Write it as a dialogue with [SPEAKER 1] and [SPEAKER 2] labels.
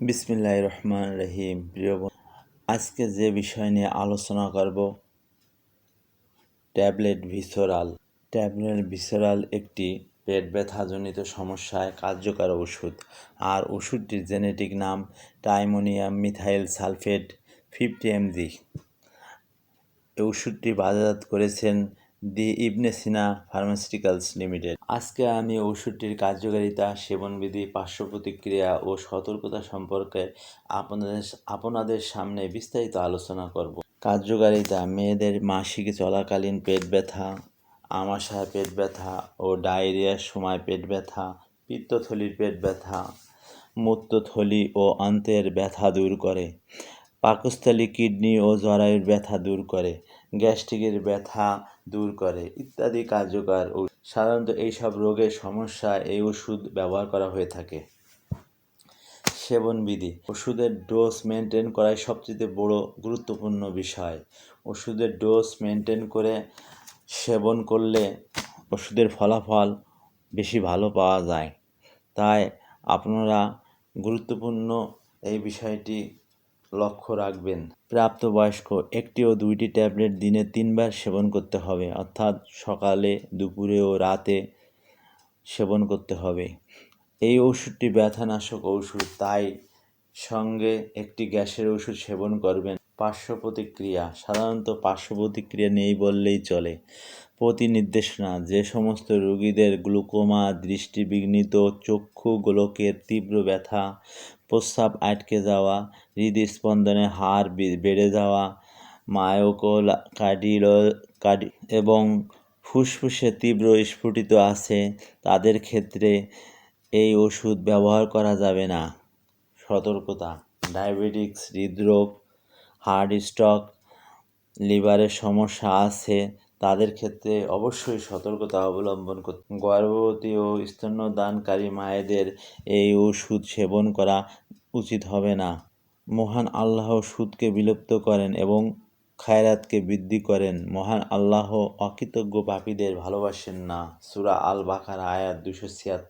[SPEAKER 1] বিসমিল্লাহ রহমান রহিম। প্রিয় আজকে যে বিষয় নিয়ে আলোচনা করব, ট্যাবলেট ভিসোরাল। ট্যাবলেট ভিসোরাল একটি পেট ব্যথাজনিত সমস্যায় কার্যকর ওষুধ। আর ওষুধটির জেনেটিক নাম tiemonium methyl sulphate fifty mg. ওষুধটি বাজারজাত করেছেন দি ইবনে সিনা ফার্মাসিউটিক্যালস লিমিটেড। আজকে আমি ওষুধটির কার্যকারিতা, সেবনবিধি পার্শ্ব প্রতিক্রিয়া ও সতর্কতা সম্পর্কে আপনাদের আপনাদের সামনে বিস্তারিত আলোচনা করব। কার্যকারিতা, মেয়েদের মাসিক চলাকালীন পেট ব্যথা, আমাশায় পেট ব্যথা ও ডায়রিয়ার সময় পেট ব্যথা, পিত্তথলির পেট ব্যথা মূত্রথলি ও অন্তের ব্যথা দূর করে, পাকস্থলী, কিডনি ও জরায়ুর ব্যথা দূর করে গ্যাস্ট্রিকের ব্যথা দূর করে ইত্যাদি কার্যকর সাধারণত এইসব রোগের সমস্যা এই ওষুধ ব্যবহার করা হয়ে থাকে। সেবনবিধি। ওষুধের ডোজ মেনটেন করাই সবচেয়ে বড় গুরুত্বপূর্ণ বিষয়। ওষুধের ডোজ মেনটেন করে সেবন করলে ওষুধের ফলাফল বেশি ভালো পাওয়া যায়। তাই আপনারা গুরুত্বপূর্ণ এই বিষয়টি লক্ষ্য রাখবেন। প্রাপ্তবয়স্ক একটি ও দুইটি ট্যাবলেট দিনে তিনবার সেবন করতে হবে, অর্থাৎ সকালে, দুপুরে ও রাতে সেবন করতে হবে। এই ওষুধটি ব্যথানাশক ওষুধ তাই সঙ্গে একটি গ্যাসের ওষুধ সেবন করবেন। পার্শ্ব প্রতিক্রিয়া সাধারণত পার্শ্ব প্রতিক্রিয়া নেই বললেই চলে। প্রতি নির্দেশনা যে সমস্ত রোগীদের গ্লুকোমা, দৃষ্টিবিঘ্নিত চক্ষু, গোলকের তীব্র ব্যথা প্রস্রাব আটকে যাওয়া, হৃদস্পন্দনে হার বেড়ে যাওয়া, মায়োকোল, কার্ডিল, কার্ডি, এবং ফুসফুসে তীব্র স্ফুটিত আছে, তাদের ক্ষেত্রে এই ওষুধ ব্যবহার করা যাবে না। সতর্কতা, ডায়াবেটিক্স, হৃদরোগ, হার্ট স্ট্রোক, লিভারের সমস্যা আছে তাদের ক্ষেত্রে অবশ্যই সতর্কতা অবলম্বন করতে গর্ভবতী ও স্তন্যদানকারী মায়েদের এই ওষুধ সেবন করা উচিত হবে না। মহান আল্লাহ সুদকে বিলুপ্ত করেন এবং খায়রাতকে বৃদ্ধি করেন। মহান আল্লাহ অকৃতজ্ঞ পাপীদের ভালোবাসেন না। সুরা আল বাখার আয়াত দুশো ছিয়াত্তর।